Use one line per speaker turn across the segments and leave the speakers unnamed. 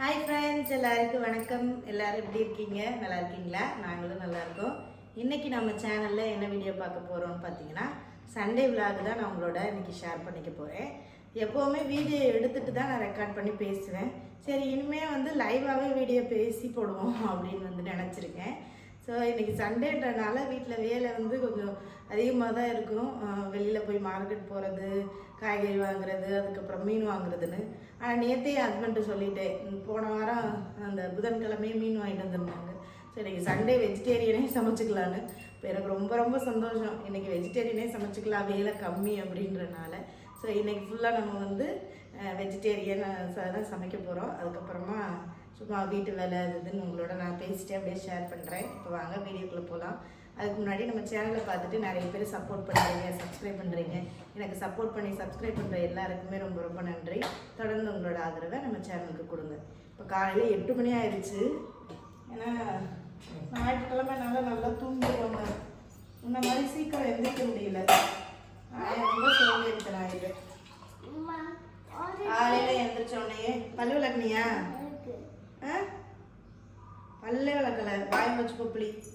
hi friends எல்லாருக்கும் வணக்கம் எல்லோரும் எப்படி இருக்கீங்க நல்லா இருக்கீங்களா நாங்களும் நல்லா இருக்கோம் இன்றைக்கி நம்ம சேனலில் என்ன வீடியோ பார்க்க போகிறோம்னு பார்த்தீங்கன்னா சண்டே விலாக் தான் நான் உங்களோட இன்றைக்கி ஷேர் பண்ணிக்க போகிறேன் எப்போவுமே வீடியோ எடுத்துகிட்டு தான் நான் ரெக்கார்ட் பண்ணி பேசுவேன் சரி இனிமேல் வந்து லைவாகவே வீடியோ பேசி போடுவோம் அப்படின்னு வந்து நினச்சிருக்கேன் ஸோ இன்றைக்கி சண்டேன்றனால வீட்டில் வேலை வந்து கொஞ்சம் அதிகமாக தான் இருக்கும் வெளியில் போய் மார்க்கெட் போகிறது காய்கறி வாங்குறது அதுக்கப்புறம் மீன் வாங்குறதுன்னு ஆனால் நேற்றையே ஹஸ்பண்ட்டு சொல்லிட்டேன் போன வாரம் அந்த புதன்கிழமையே மீன் வாங்கிட்டு வந்துருந்தாங்க ஸோ இன்றைக்கி சண்டே வெஜிடேரியனே சமைச்சிக்கலான்னு இப்போ எனக்கு ரொம்ப ரொம்ப சந்தோஷம் இன்றைக்கி வெஜிடேரியனே சமைச்சிக்கலாம் வேலை கம்மி அப்படின்றனால ஸோ இன்றைக்கி ஃபுல்லாக நம்ம வந்து வெஜிடேரியன் தான் சமைக்க போகிறோம் அதுக்கப்புறமா சும்மா வீட்டு வேலை இதுன்னு உங்களோட நான் பேசிட்டு அப்படியே ஷேர் பண்ணுறேன் இப்போ வாங்க வீடியோக்குள்ளே போகலாம் அதுக்கு முன்னாடி நம்ம சேனலை பார்த்துட்டு நிறைய பேர் சப்போர்ட் பண்ணுறீங்க சப்ஸ்கிரைப் பண்ணுறீங்க எனக்கு சப்போர்ட் பண்ணி சப்ஸ்கிரைப் பண்ணுற எல்லாருக்குமே ரொம்ப ரொம்ப நன்றி தொடர்ந்து உங்களோட ஆதரவை நம்ம சேனலுக்கு கொடுங்க இப்போ காலையில் எட்டு மணி ஆயிடுச்சு ஏன்னா ஞாயிற்றுக்கிழமை நல்லா நல்லா தூங்கிடுவாங்க இந்த மாதிரி சீக்கிரம் எந்திரிக்க முடியல ரொம்ப சோம்பேறித்தனம் ஆயிடுது காலையில் எந்திரிச்சோடனே பல்லு பல்லே விளக்கலை வாய் வச்சுக்கோ ப்ளீஸ்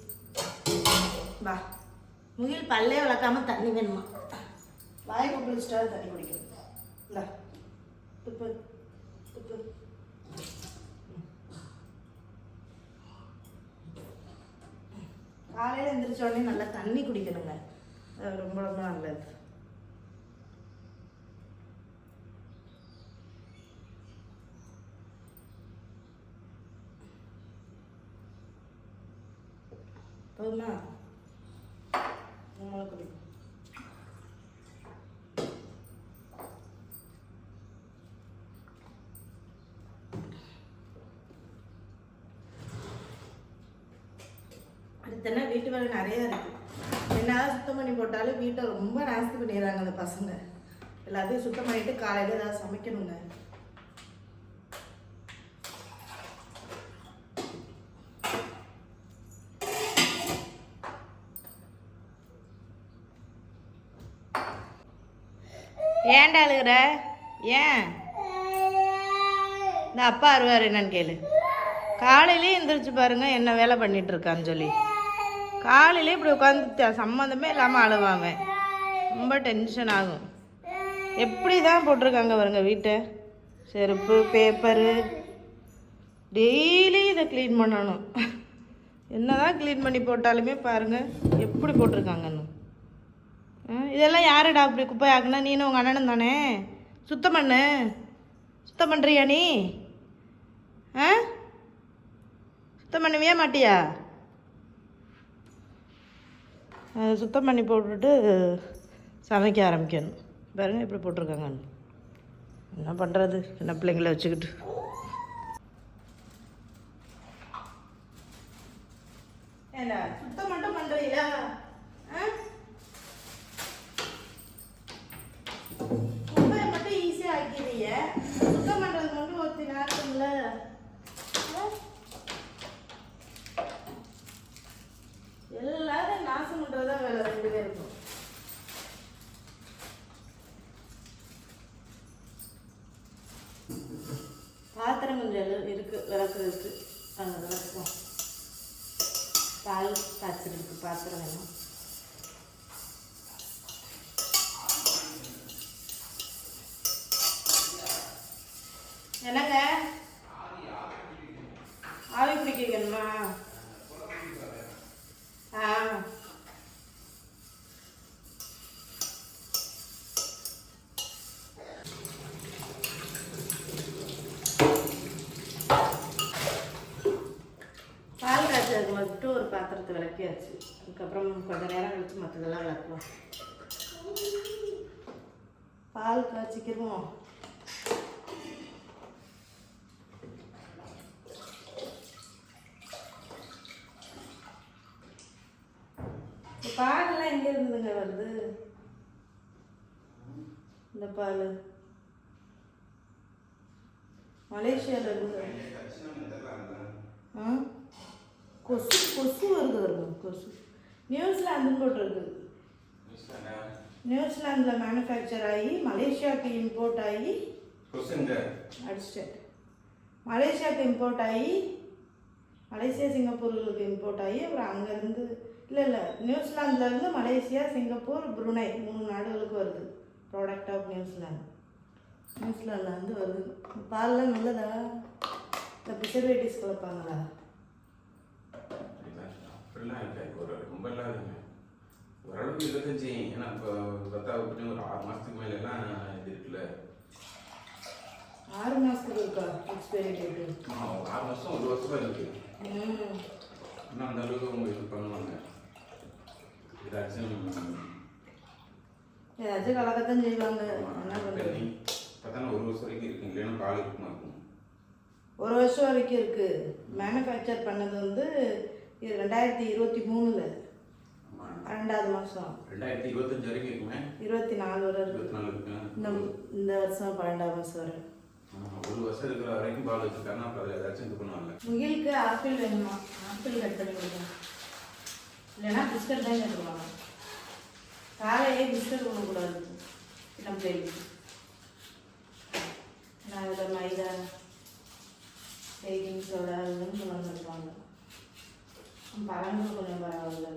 வா முகில் பல்லே வளர்க்காம தண்ணி வேணுமா வாய் கொப்பளிச்சிட்டாவது தண்ணி குடிக்கும் இல்லை துப்பு துப்பு காலையில் எழுந்திரிச்சோடனே நல்லா தண்ணி குடிக்கணுங்க ரொம்ப ரொம்ப நல்லது போதுமா மிளகுடி அடுத்தனா வீட்டு வேலை நிறையா இருக்குது என்ன சுத்தம் பண்ணி போட்டாலும் வீட்டை ரொம்ப நாஸ்தி பண்ணிடுறாங்க அந்த பசங்க எல்லாத்தையும் சுத்தம் பண்ணிட்டு காலையில் ஏதாவது சமைக்கணுங்க ஏன்டா அழுகிற ஏன் இந்த அப்பா அருவார் என்னன்னு கேளு காலையிலேயே எந்திரிச்சு பாருங்க என்ன வேலை பண்ணிட்டு இருக்கான்னு சொல்லி காலையிலே இப்படி உட்காந்து சம்மந்தமே இல்லாமல் அழுவாங்க ரொம்ப டென்ஷன் ஆகும் எப்படி தான் போட்டிருக்காங்க பாருங்க வீட்டை செருப்பு பேப்பரு டெய்லி இதை க்ளீன் பண்ணணும் என்ன தான் க்ளீன் பண்ணி போட்டாலுமே பாருங்கள் எப்படி போட்டிருக்காங்கன்னு இதெல்லாம் யாருடா அப்படி குப்பை ஆகுனா நீனும் உங்கள் அண்ணனும் தானே சுத்தம் பண்ணு சுத்தம் பண்ணுறியா நீ ஆ சுத்தம் பண்ணுவியா மாட்டியா சுத்தம் பண்ணி போட்டுட்டு சமைக்க ஆரம்பிக்கணும் பாருங்க இப்படி போட்டிருக்காங்க என்ன பண்ணுறது என்ன பிள்ளைங்கள வச்சுக்கிட்டு என்ன சுத்தம் விளக்கியாச்சு அதுக்கப்புறம் கொஞ்சம் நேரம் கழித்து மற்றதெல்லாம் விளக்குவோம் பால் காய்ச்சிக்கிறோம் பாலெல்லாம் எங்கே இருந்துங்க வருது இந்த பால் மலேசியாவில் இருந்து ஆ கொசு கொசு வருது கொசு நியூசிலாந்துன்னு போட்டிருக்கு நியூசிலாந்தில் மேனுஃபேக்சர் ஆகி மலேசியாவுக்கு இம்போர்ட் ஆகி அடிச்சிட்டேன் மலேசியாவுக்கு இம்போர்ட் ஆகி மலேசியா சிங்கப்பூர்களுக்கு இம்போர்ட் ஆகி அப்புறம் அங்கேருந்து இல்லை இல்லை நியூசிலாந்துலேருந்து மலேசியா சிங்கப்பூர் புருனை மூணு நாடுகளுக்கு வருது ப்ராடக்ட் ஆஃப் நியூசிலாந்து நியூசிலாந்துலேருந்து வந்து வருது பால்லாம் நல்லதா இந்த ப்ரிசர்வேட்டிவ்ஸ் கலப்பாங்களா
அப்படிலாம் இல்லை ஒரு ரொம்ப இல்லாதுங்க ஓரளவுக்கு இருந்துச்சு ஏன்னா இப்போ பத்தாவது கொஞ்சம் ஒரு ஆறு மாதத்துக்கு மேலாம் இது இருக்குல்ல
ஆறு மாதத்துக்கு
இருக்கா ஆ ஆறு மாதம் ஒரு வருஷம் இருக்கு ஆனால் அந்த அளவுக்கு அவங்க இது பண்ணுவாங்க ஏதாச்சும்
ஏதாச்சும் கலக்கத்தான் செய்வாங்க
பார்த்தா ஒரு வருஷம் வரைக்கும் இருக்கு இல்லைன்னா பால் இருக்குமா இருக்கும்
ஒரு வருஷம் வரைக்கும் இருக்குது மேனுஃபேக்சர் பண்ணது வந்து இது ரெண்டாயிரத்தி இருபத்தி மூணில் ரெண்டாவது மாதம்
ரெண்டாயிரத்தி இருபத்தஞ்சு வரைக்கும்
இருபத்தி நாலு வரை இருபத்தி நாலு இருக்கு இந்த இந்த வருஷம் பன்னெண்டாவது மாதம் வரை
ஒரு வருஷம் இருக்கிற வரைக்கும் பால் வச்சுருக்காங்க அப்போ ஏதாச்சும் இது பண்ணுவாங்க
முகிலுக்கு ஆப்பிள் வேணுமா ஆப்பிள் கட் பண்ணி கொடுங்க இல்லைன்னா பிஸ்கட் தான் கேட்டுருவாங்க காலையிலே பிஸ்கட் கொடுக்கக்கூடாது நம்ம பிள்ளைக்கு நான் இதில் மைதா பேக்கிங் சோடா அதுன்னு கொண்டு பறந்து கொஞ்சம் பரவாயில்ல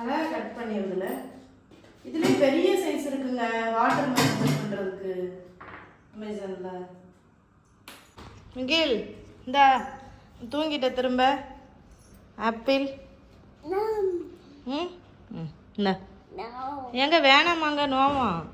அதான் கட் பண்ணிடுதுல இதுலேயும் பெரிய சைஸ் இருக்குங்க வாட்டர் ஆஃபரில் இந்தா தூங்கிட்ட திரும்ப ஆப்பிள் ம் எங்க வேணாமாங்க நோவாம்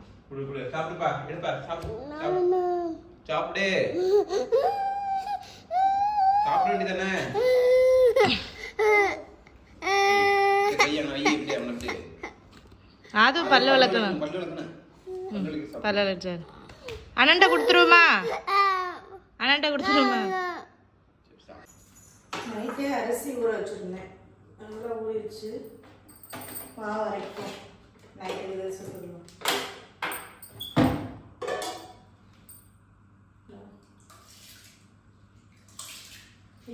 அது பல்லு வளர்க்கணும் பல்லு பரவாயில்ல சார் அண்ணன்ட்ட கொடுத்துருவோமா அண்ணன்ட்ட கொடுத்துருவோமா நைட்டே அரிசி ஊற வச்சுருந்தேன் நல்லா ஊறிடுச்சு மாவு அரைக்கும் நைட்டு சொல்லுவோம்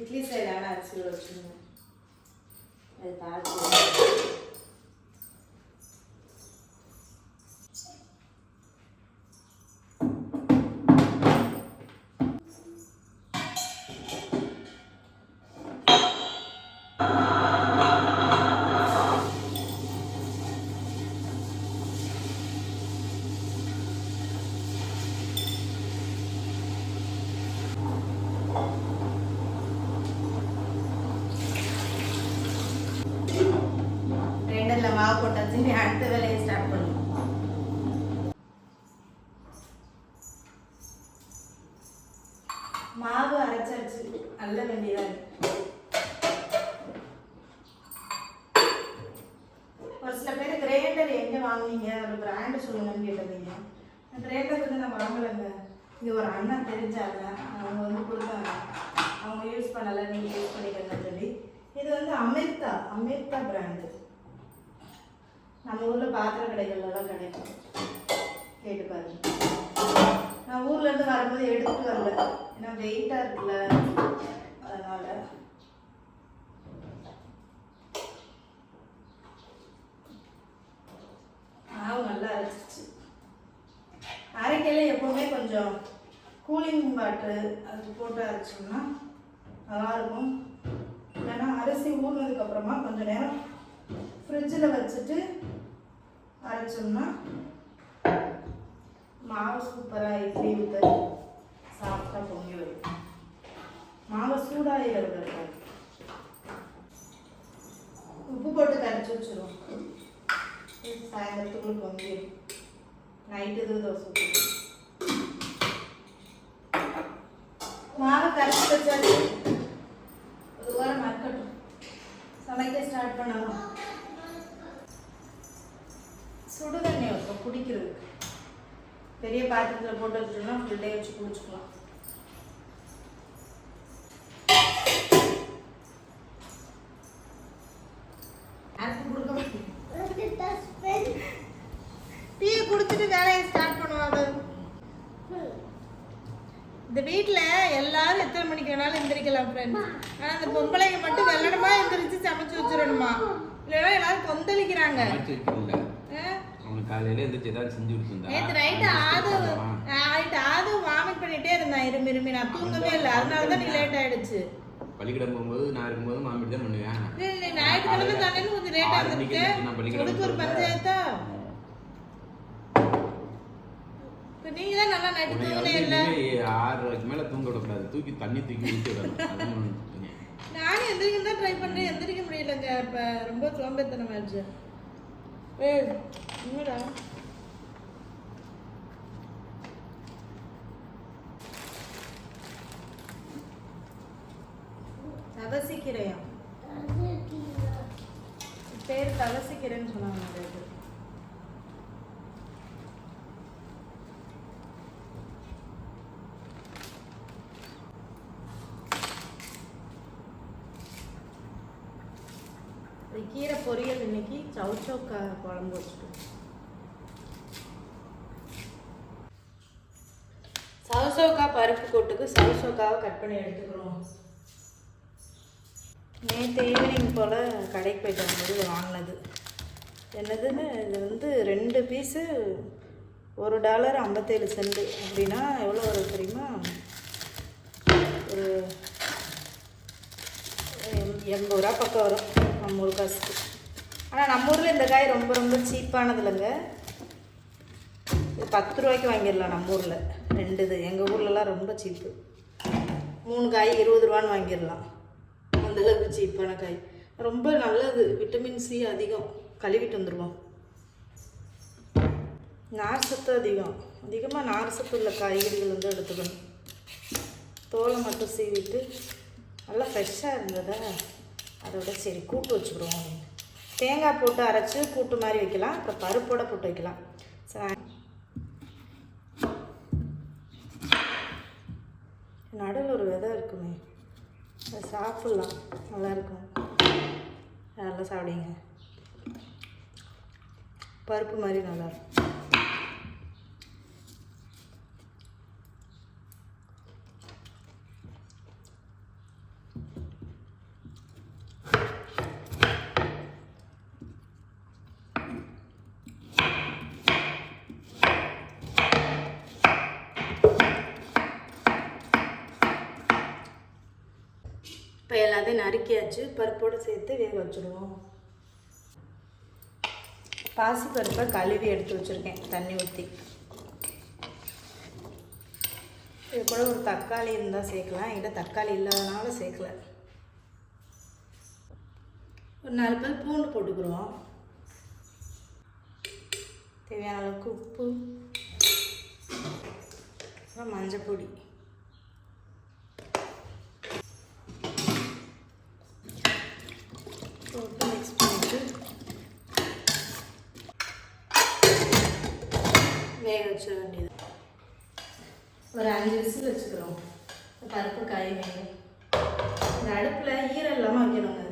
இட்லி சைடான அரிசி ஊற வச்சிருந்தேன் அது பார்த்து அடுத்த வேலையை ஸ்டார்ட் பண்ணுவோம் மாவு அரைச்சாச்சு நல்ல வேண்டியதாக இருக்கு ஒரு சில பேர் கிரைண்டர் எங்கே வாங்கினீங்க ஒரு பிராண்டு சொல்லுங்கன்னு கேட்டதுங்க கிரைண்டர் வந்து நான் வாங்கலைங்க இது ஒரு அண்ணன் தெரிஞ்சாங்க அவங்க வந்து கொடுத்தாங்க அவங்க யூஸ் பண்ணலை நீங்கள் யூஸ் பண்ணிக்கலன்னு சொல்லி இது வந்து அமிர்தா அமிர்தா பிராண்டு நம்ம ஊரில் பாத்திர கடைகள்லாம் கிடைக்கும் கேட்டு பாருங்க நான் ஊர்லேருந்து வரும்போது எடுத்துட்டு வரல ஏன்னா வெயிட்டாக இருக்குல்ல அதனால் மாவு நல்லா அரைச்சிச்சு அரைக்கையில் எப்போவுமே கொஞ்சம் கூலிங் வாட்ரு அது போட்டு அரைச்சோம்னா நல்லாயிருக்கும் ஏன்னா அரிசி ஊறினதுக்கப்புறமா கொஞ்சம் நேரம் ஃப்ரிட்ஜில் வச்சுட்டு அரைச்சோம்னா மாவு சூப்பராக இட்லி ஊற்ற சாப்பிட்டா பொங்கி வரும் மாவு சூடாக இருக்கும் உப்பு போட்டு கரைச்சி வச்சிடும் சாயந்தரத்துக்குள்ளே பொங்கி நைட்டு இது தோசை குடிக்கிறதுக்கு பெரிய பாத்திரத்தில் போட்டு வச்சுட்டோம்னா ஃபுல் டே வச்சு குடிச்சுக்கலாம் டீயை குடிச்சிட்டு வேலையை ஸ்டார்ட் பண்ணுவாங்க இந்த வீட்டில் எல்லாரும் எத்தனை மணிக்கு வேணாலும் எந்திரிக்கலாம் ஃப்ரெண்ட்ஸ் ஆனால் அந்த பொம்பளைங்க மட்டும் வெள்ளனமா எந்திரிச்சு சமைச்சு வச்சிடணுமா இல்லைன்னா எல்லாரும் கொந்தளிக்கிறாங்க
காலையில எந்திரிச்சு ஏதாவது செஞ்சு கொடுத்துருந்தா
நேற்று நைட்டு ஆது நைட்டு ஆது வாமிட் பண்ணிட்டே இருந்தான் இருமி இருமி நான் தூங்கவே இல்லை அதனால தான் லேட் ஆயிடுச்சு
பள்ளிக்கூடம் போகும்போது நான் இருக்கும்போது மாமிட்டு தான் பண்ணுவேன்
ஞாயிற்றுக்கிழமை தானே கொஞ்சம் லேட் ஆகுது உனக்கு ஒரு பஞ்சாயத்தா இப்போ நீங்க தான் நல்லா நைட்டு
தூங்கவே இல்லை ஆறு வரைக்கும் மேலே தூங்க விடக்கூடாது தூக்கி தண்ணி தூக்கி ஊற்றி
நானும் எந்திரிக்க தான் ட்ரை பண்ணுறேன் எந்திரிக்க முடியலங்க இப்போ ரொம்ப சோம்பேத்தனம் ஆச்சு ஏ என்னடா தவசிக்கிறையா பேர் தவசிக்கிறேன்னு சொன்னாங்க கீரை பொரியல் இன்னைக்கு சவுச்சோக்கா குழம்பு வச்சுட்டோம் கோட்டுக்கு சவுசோக்காவை கட் பண்ணி எடுத்துக்கிறோம் நேற்று ஈவினிங் போல் கடைக்கு போயிட்டு வந்தது வாங்கினது என்னதுன்னு இது வந்து ரெண்டு பீஸு ஒரு டாலர் ஐம்பத்தேழு சென்ட் அப்படின்னா எவ்வளோ வரும் தெரியுமா ஒரு எண்பது ரூபா பக்கம் வரும் நம்ம ஊர் காசுக்கு ஆனால் நம்ம ஊரில் இந்த காய் ரொம்ப ரொம்ப சீப்பானது இல்லைங்க பத்து ரூபாய்க்கு வாங்கிடலாம் நம்ம ஊரில் ரெண்டு எங்கள் ஊர்லலாம் ரொம்ப சீப்பு மூணு காய் இருபது ரூபான்னு வாங்கிடலாம் அந்தளவுக்கு சீப்பான காய் ரொம்ப நல்லது விட்டமின் சி அதிகம் கழுவிட்டு வந்துடுவோம் நார் சத்து அதிகம் அதிகமாக நார் சத்து உள்ள காய்கறிகள் வந்து எடுத்துக்கணும் தோலை மட்டும் சீவிட்டு நல்லா ஃப்ரெஷ்ஷாக இருந்ததா அதோட சரி கூட்டு வச்சுக்கிடுவோம் தேங்காய் போட்டு அரைச்சி கூட்டு மாதிரி வைக்கலாம் அப்புறம் பருப்போட போட்டு வைக்கலாம் சரி நடுவில் ஒரு விதை இருக்குமே அதை சாப்பிட்லாம் நல்லாயிருக்கும் நல்லா சாப்பிடுங்க பருப்பு மாதிரி நல்லாயிருக்கும் நறுக்கியாச்சு பருப்போடு சேர்த்து வேக வச்சுருவோம் பாசி பருப்பை கழுவி எடுத்து வச்சுருக்கேன் தண்ணி ஊற்றி இது கூட ஒரு தக்காளி இருந்தால் சேர்க்கலாம் என்கிட்ட தக்காளி இல்லாதனால சேர்க்கல ஒரு நாலு பேர் பூண்டு போட்டுக்கிறோம் தேவையான அளவுக்கு உப்பு அப்புறம் மஞ்சள் பொடி வச்சிட வேண்டியது ஒரு அஞ்சு விசில் வச்சுக்கிறோம் பருப்பு காய் வேணும் இந்த அடுப்பில் ஈரம் இல்லாமல் வைக்கணுங்க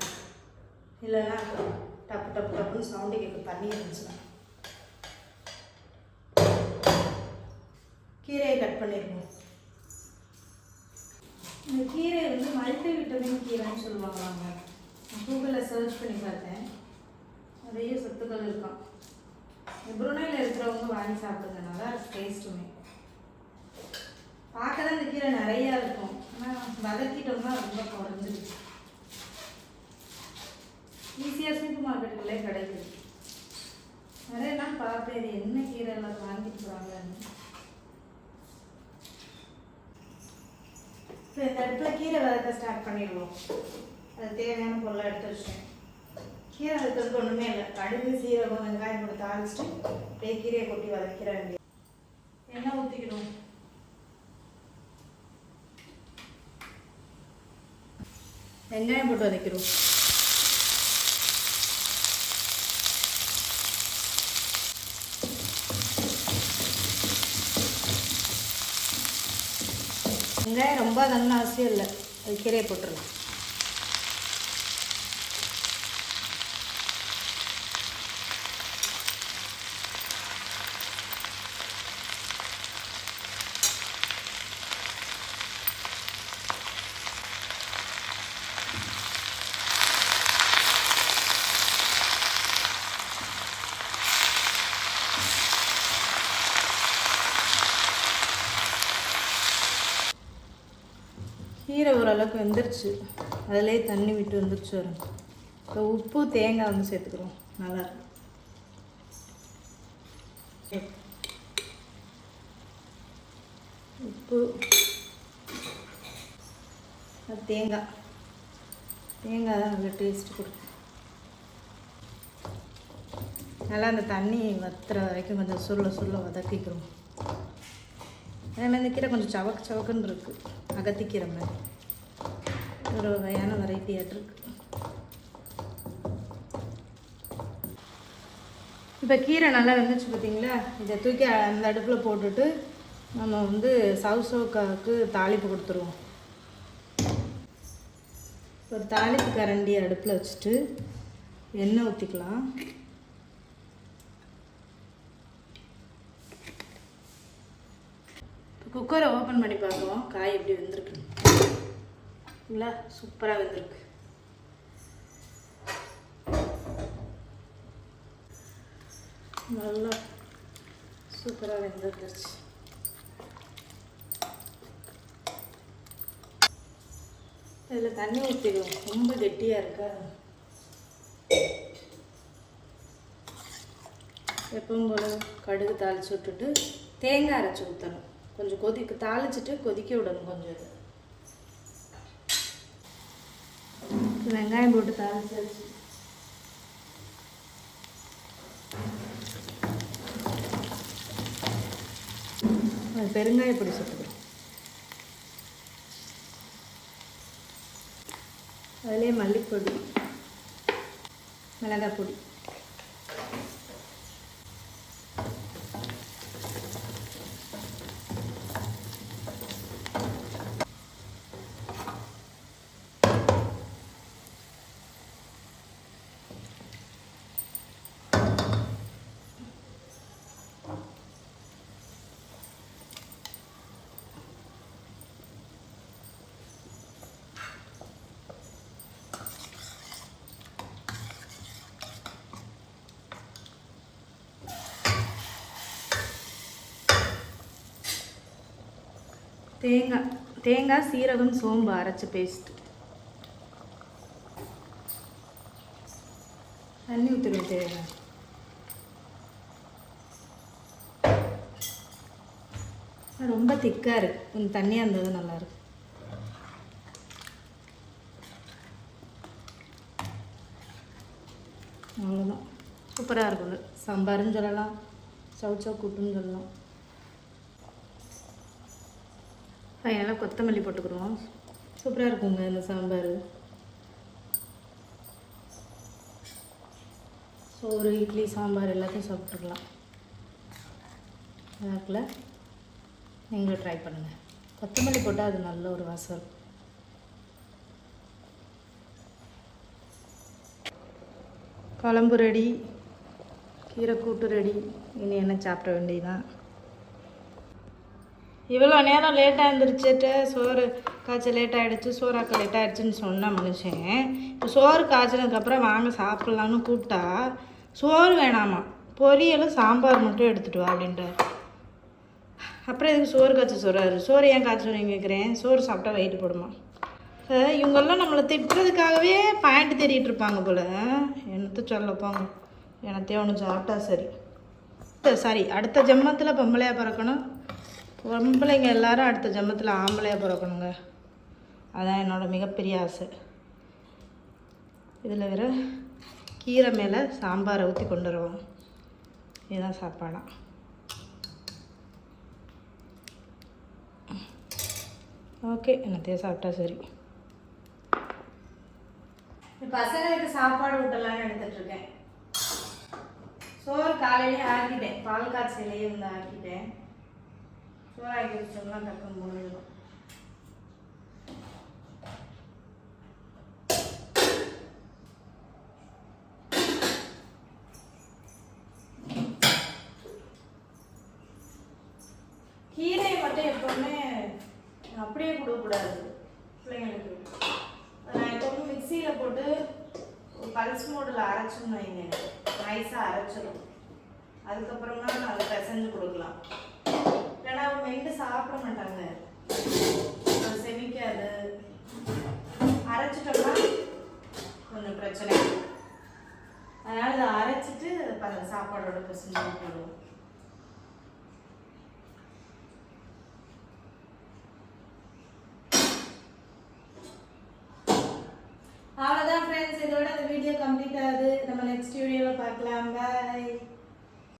இல்லைன்னா டப்பு டப்பு டப்புன்னு சவுண்டு கேட்க பண்ணி இருந்துச்சுன்னா கீரையை கட் பண்ணிடுவோம் இந்த கீரை வந்து மல்டி விட்டமின் கீரைன்னு சொல்லுவாங்க கூகுளில் சர்ச் பண்ணி பார்த்தேன் நிறைய சொத்துக்கள் இருக்கான் ப்ரூனையில் இருக்கிறவங்க வாங்கி சாப்பிடுங்க அது டேஸ்ட்டுமே பார்க்க தான் இந்த கீரை நிறையா இருக்கும் ஆனால் வதக்கிட்டோம்னா ரொம்ப குறைஞ்சிருச்சு ஈஸியாக சூப்பர் மார்க்கெட்டுக்குள்ளே கிடைக்குது நிறைய நாள் பார்ப்பேன் இது என்ன கீரை எல்லாம் வாங்கிட்டு போகிறாங்கன்னு இப்போ இந்த இடத்துல கீரை வதக்க ஸ்டார்ட் பண்ணிடுவோம் அது தேவையான பொருளாக எடுத்து வச்சேன் கீரை இருக்கிறதுக்கு ஒன்றுமே இல்லை கடுகு சீரகம் வெங்காயம் கொடுத்து ஆரம்பிச்சுட்டு அப்படியே கீரையை கொட்டி வதக்கிறாங்க என்ன எண்ணெய் ஊற்றிக்கணும் வெங்காயம் போட்டு வதக்கிறோம் வெங்காயம் ரொம்ப அதெல்லாம் அவசியம் இல்லை அது கீரையை போட்டுடலாம் அளவுக்கு வெந்துருச்சு அதிலே தண்ணி விட்டு வந்துருச்சு வரும் இப்போ உப்பு தேங்காய் வந்து சேர்த்துக்கிறோம் நல்லா உப்பு தேங்காய் தேங்காய் தான் நல்லா டேஸ்ட் கொடுக்கும் நல்லா அந்த தண்ணி வத்துற வரைக்கும் கொஞ்சம் சுருள சுருள வதக்கிக்கிறோம் மாதிரி இந்த கீரை கொஞ்சம் சவக்கு சவக்குன்னு இருக்குது அகத்திக்கிற மாதிரி ஒரு வகையான ஆட்ருக்கு இப்போ கீரை நல்லா வெந்துச்சு பார்த்தீங்களா இதை தூக்கி அந்த அடுப்பில் போட்டுட்டு நம்ம வந்து சவுசோக்காவுக்கு தாளிப்பு கொடுத்துருவோம் ஒரு தாளிப்பு கரண்டி அடுப்பில் வச்சுட்டு எண்ணெய் ஊற்றிக்கலாம் குக்கரை ஓப்பன் பண்ணி பார்க்குவோம் காய் எப்படி வெந்திருக்கு இல்லை சூப்பராக வெந்திருக்கு நல்லா சூப்பராக வெந்துருந்துருச்சு இதில் தண்ணி ஊற்றிடுவோம் ரொம்ப கெட்டியாக இருக்கா எப்பவும் போல் கடுகு தாளித்து விட்டுட்டு தேங்காய் அரைச்சி ஊற்றணும் கொஞ்சம் கொதிக்க தாளிச்சிட்டு கொதிக்க விடணும் கொஞ்சம் வெங்காயம் போட்டு தாளிச்சாச்சு பெருங்காய பொடி சுட்டுக்கிறோம் அதிலே மல்லிப்பொடி மிளகாய் பொடி தேங்காய் தேங்காய் சீரகம் சோம்பு அரைச்சி பேஸ்ட் தண்ணி ஊற்றுவேன் தேங்காய் ரொம்ப திக்காக இருக்குது கொஞ்சம் தண்ணியாக இருந்தது நல்லாயிருக்கு அவ்வளோதான் சூப்பராக இருக்குது சாம்பாருன்னு சொல்லலாம் சவுச்சா கூட்டுன்னு சொல்லலாம் அதனால் கொத்தமல்லி போட்டுக்கிடுவோம் சூப்பராக இருக்குங்க இந்த சாம்பார் சோறு இட்லி சாம்பார் எல்லாத்தையும் சாப்பிட்டுக்கலாம் அதுக்குள்ள நீங்களும் ட்ரை பண்ணுங்கள் கொத்தமல்லி போட்டால் அது நல்ல ஒரு வாசம் இருக்கும் குழம்பு ரெடி கீரை கூட்டு ரெடி இனி என்ன சாப்பிட வேண்டியதுதான் இவ்வளோ நேரம் லேட்டாக இருந்துருச்சுட்டு சோறு காய்ச்ச லேட்டாகிடுச்சு சோறாக்க லேட் சொன்ன மனுஷன் இப்போ சோறு காய்ச்சினதுக்கப்புறம் வாங்க சாப்பிட்லான்னு கூப்பிட்டா சோறு வேணாமா பொரியலும் சாம்பார் மட்டும் எடுத்துகிட்டு வா அப்படின்றார் அப்புறம் எதுக்கு சோறு காய்ச்ச சொல்கிறாரு சோறு ஏன் காய்ச்சுறீங்க கேட்குறேன் சோறு சாப்பிட்டா வெயிட் போடுமா இவங்கெல்லாம் நம்மளை திட்டுறதுக்காகவே பாயிண்ட் தேடிட்டு இருப்பாங்க போல் என்னத்தை சொல்லப்போங்க போங்க எனத்தையும் ஒன்று சாப்பிட்டா சரி சாரி அடுத்த ஜென்மத்தில் பொம்பளையாக பிறக்கணும் பொம்பளைங்க எல்லாரும் அடுத்த ஜென்மத்தில் ஆம்பளையாக பிறக்கணுங்க அதான் என்னோடய மிகப்பெரிய ஆசை இதில் வேற கீரை மேலே சாம்பாரை ஊற்றி கொண்டு வருவோம் இதுதான் சாப்பாடாக ஓகே என்னத்தையும் சாப்பிட்டா சரி பசங்களுக்கு சாப்பாடு ஊட்டலான்னு எடுத்துட்டுருக்கேன் சோறு காலையிலேயே ஆக்கிட்டேன் பால் காய்ச்சலையே வந்து ஆக்கிட்டேன் சூடாகி வச்சோம்னா டக்குனு முடிஞ்சிடும் கீரை மட்டும் எப்போவுமே அப்படியே கொடுக்கக்கூடாது பிள்ளைங்களுக்கு நான் எப்போவுமே மிக்சியில் போட்டு பல்ஸ் மோடில் அரைச்சோம்னு வைங்க நைஸாக அரைச்சிடும் அதுக்கப்புறமா அதை பிசைஞ்சு கொடுக்கலாம் ஏன்னா அவங்க மைண்டு சாப்பிட மாட்டாங்க செமிக்காது அரைச்சிட்டோம்னா ஒன்றும் பிரச்சனை அதனால இதை அரைச்சிட்டு சாப்பாடோட பிரச்சனை போடுவோம் அவ்வளோதான் ஃப்ரெண்ட்ஸ் இதோட அந்த வீடியோ கம்ப்ளீட் ஆகுது நம்ம நெக்ஸ்ட் வீடியோவில் பார்க்கலாம் பாய்